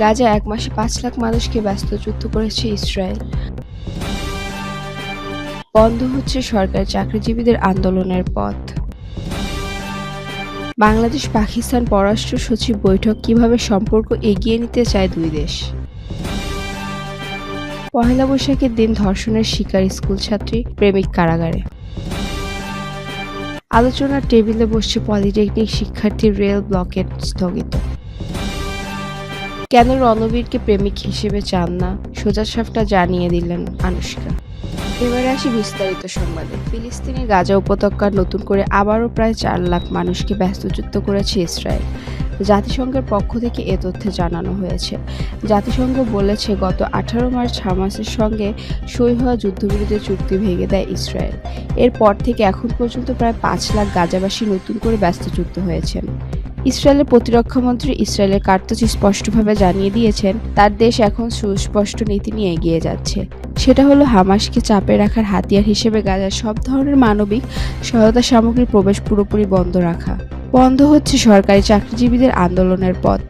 গাজা এক মাসে পাঁচ লাখ মানুষকে ব্যস্তচ্যুত করেছে ইসরায়েল। বন্ধ হচ্ছে সরকারি চাকরিজীবীদের আন্দোলনের পথ। বাংলাদেশ পাকিস্তান পররাষ্ট্র সচিব বৈঠক কীভাবে সম্পর্ক এগিয়ে নিতে চায় দুই দেশ? পহেলা বৈশাখের দিন ধর্ষণের শিকার স্কুল ছাত্রী প্রেমিক কারাগারে। আলোচনার টেবিলে বসছে পলিটেকনিক শিক্ষার্থীর রেল ব্লকেট স্থগিত। কেন রণবীরকে প্রেমিক হিসেবে চান না? সোজা সাপটা জানিয়ে দিলেন আনুষ্কা। এবারে আসি বিস্তারিত সংবাদে। ফিলিস্তিনের গাজা উপত্যকার নতুন করে আবারও প্রায় চার লাখ মানুষকে ব্যস্তযুক্ত করেছে ইসরায়েল। জাতিসংঘের পক্ষ থেকে এ তথ্য জানানো হয়েছে। জাতিসংঘ বলেছে, গত আঠারো মার্চ হামাসের সঙ্গে সই হওয়া যুদ্ধবিরোধী চুক্তি ভেঙে দেয় ইসরায়েল। এরপর থেকে এখন পর্যন্ত প্রায় পাঁচ লাখ গাজাবাসী নতুন করে ব্যস্তযুক্ত হয়েছেন। ইসরায়েলের প্রতিরক্ষামন্ত্রী ইসরায়েলের কার্তজ স্পষ্টভাবে জানিয়ে দিয়েছেন, তার দেশ এখন সুস্পষ্ট নীতি নিয়ে এগিয়ে যাচ্ছে। সেটা হলো হামাসকে চাপে রাখার হাতিয়ার হিসেবে গাজার সব ধরনের মানবিক সহায়তা সামগ্রীর প্রবেশ পুরোপুরি বন্ধ রাখা। বন্ধ হচ্ছে সরকারি চাকরিজীবীদের আন্দোলনের পথ।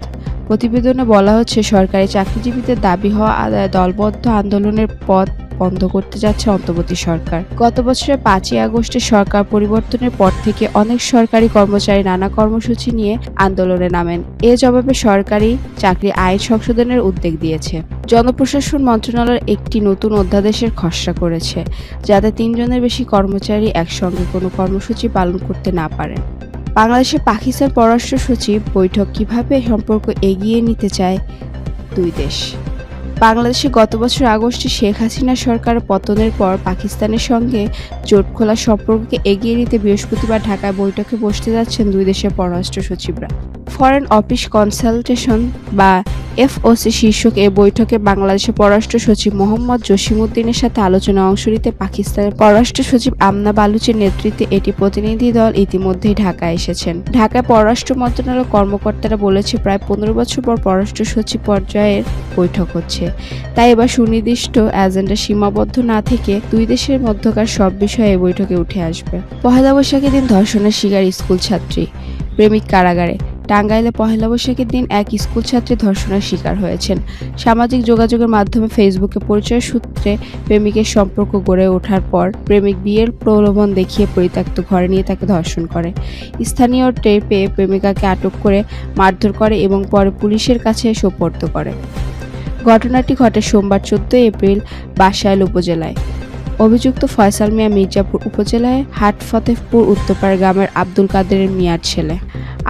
প্রতিবেদনে বলা হচ্ছে, সরকারি চাকরিজীবীদের দাবি হওয়া আদায় দলবদ্ধ আন্দোলনের পথ বন্ধ করতে যাচ্ছে অন্তর্বর্তী সরকার। গত বছরের পাঁচই আগস্টে সরকার পরিবর্তনের পর থেকে অনেক সরকারি কর্মচারী নানা কর্মসূচি নিয়ে আন্দোলনে নামেন। এ জবাবে সরকারি চাকরি আইন সংশোধনের উদ্যোগ দিয়েছে। জনপ্রশাসন মন্ত্রণালয় একটি নতুন অধ্যাদেশের খসড়া করেছে, যাতে তিনজনের বেশি কর্মচারী একসঙ্গে কোনো কর্মসূচি পালন করতে না পারেন। বাংলাদেশের পাকিস্তান পররাষ্ট্র সচিব বৈঠক কীভাবে সম্পর্ক এগিয়ে নিতে চায় দুই দেশ। বাংলাদেশে গত বছর আগস্টে শেখ হাসিনা সরকার পতনের পর পাকিস্তানের সঙ্গে জোট খোলা সম্পর্ককে এগিয়ে নিতে বৃহস্পতিবার ঢাকায় বৈঠকে বসতে যাচ্ছেন দুই দেশের পররাষ্ট্র সচিবরা। ফরেন অফিস কনসালটেশন বা এফওসি শীর্ষক এই বৈঠকে বাংলাদেশের পররাষ্ট্র সচিব মোহাম্মদ জসিমউদ্দিনের সাথে আলোচনায় অংশ নিতে পাকিস্তানের পররাষ্ট্র সচিব আমনা বালুচের নেতৃত্বে এটি প্রতিনিধি দল ইতিমধ্যেই ঢাকায় এসেছেন। ঢাকায় পররাষ্ট্র মন্ত্রণালয়ের কর্মকর্তারা বলেছে, প্রায় পনেরো বছর পর পররাষ্ট্র সচিব পর্যায়ের বৈঠক হচ্ছে। তাই এবার সুনির্দিষ্ট এজেন্ডা সীমাবদ্ধ না থেকে দুই দেশের মধ্যকার সব বিষয়ে এই বৈঠকে উঠে আসবে। পহেলা বৈশাখের দিন ধর্ষণের শিকার স্কুল ছাত্রী প্রেমিক কারাগারে। টাঙ্গাইলে পহেলা বৈশাখের দিন এক স্কুল ছাত্রী ধর্ষণের শিকার হয়েছেন। সামাজিক যোগাযোগের মাধ্যমে ফেসবুকে পরিচয় সূত্রে প্রেমিকের সম্পর্ক গড়ে ওঠার পর প্রেমিক বিয়ের প্রলোভন দেখিয়ে পরিত্যক্ত ঘরে নিয়ে তাকে ধর্ষণ করে। স্থানীয় টের পেয়ে প্রেমিকাকে আটক করে মারধর করে এবং পরে পুলিশের কাছে সোপর্দ করে। ঘটনাটি ঘটে সোমবার চোদ্দই এপ্রিল বাসাইল উপজেলায়। অভিযুক্ত ফয়সাল মিয়া মির্জাপুর উপজেলায় হাট ফতেহপুর উত্তরপাড়া গ্রামের আব্দুল কাদেরের মিয়ার ছেলে।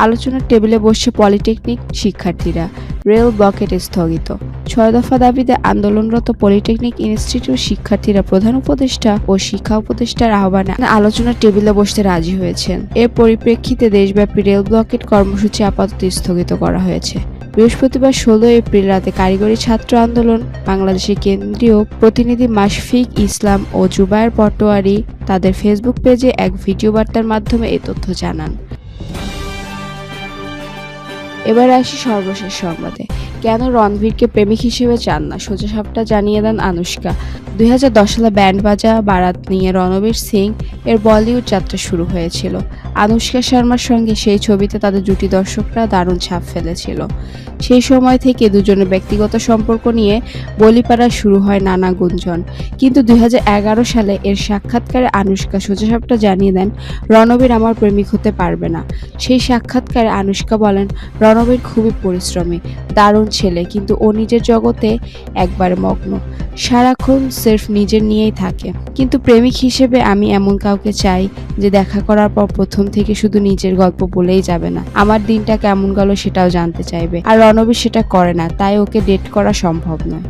আলোচনার টেবিলে বসছে পলিটেকনিক শিক্ষার্থীরা রেল ব্লকেট স্থগিত। ছয় দফা দাবিতে আন্দোলনরত পলিটেকনিক ইনস্টিটিউট শিক্ষার্থীরা প্রধান উপদেষ্টা ও শিক্ষা উপদেষ্টার আহ্বানে আলোচনার টেবিলে বসতে রাজি হয়েছেন। এর পরিপ্রেক্ষিতে দেশব্যাপী রেল ব্লকেট কর্মসূচি আপাতত স্থগিত করা হয়েছে। বৃহস্পতিবার ষোলো এপ্রিল রাতে কারিগরি ছাত্র আন্দোলন, বাংলাদেশের কেন্দ্রীয় প্রতিনিধি মাশফিক ইসলাম ও জুবায়ের পটোয়ারি তাদের ফেসবুক পেজে এক ভিডিও বার্তার মাধ্যমে এ তথ্য জানান। এবার আসি সর্বশেষ সংবাদে। কেন রণবীরকে প্রেমিক হিসেবে চান না? সোজা সাপটা জানিয়ে দেন আনুষ্কা। দুই হাজার দশ সালে ব্যান্ড বাজা বারাত নিয়ে রণবীর সিং এর বলিউড যাত্রা শুরু হয়েছিল। আনুষ্কা শর্মার সঙ্গে সেই ছবিতে তাদের জুটি দর্শকরা দারুণ ছাপ ফেলেছিল। সেই সময় থেকে দুজনের ব্যক্তিগত সম্পর্ক নিয়ে বলিপাড়া শুরু হয় নানা গুঞ্জন। কিন্তু দুই হাজার এগারো সালে এর সাক্ষাৎকারে আনুষ্কা সোজা সাপটা জানিয়ে দেন, রণবীর আমার প্রেমিক হতে পারবে না। সেই সাক্ষাৎকারে আনুষ্কা বলেন, রণবীর খুবই পরিশ্রমী, দারুণ ছেলে, কিন্তু ও নিজের জগতে একবার মগ্ন। সারাক্ষণ সেলফ নিজের নিয়েই থাকে। কিন্তু প্রেমিক হিসেবে আমি এমন কাউকে চাই যে দেখা করার পর প্রথম থেকে শুধু নিজের গল্প বলেই যাবে না। আমার দিনটা কেমন গেল সেটাও জানতে চাইবে। আর রণবীর সেটা করে না, তাই ওকে ডেট করা সম্ভব নয়।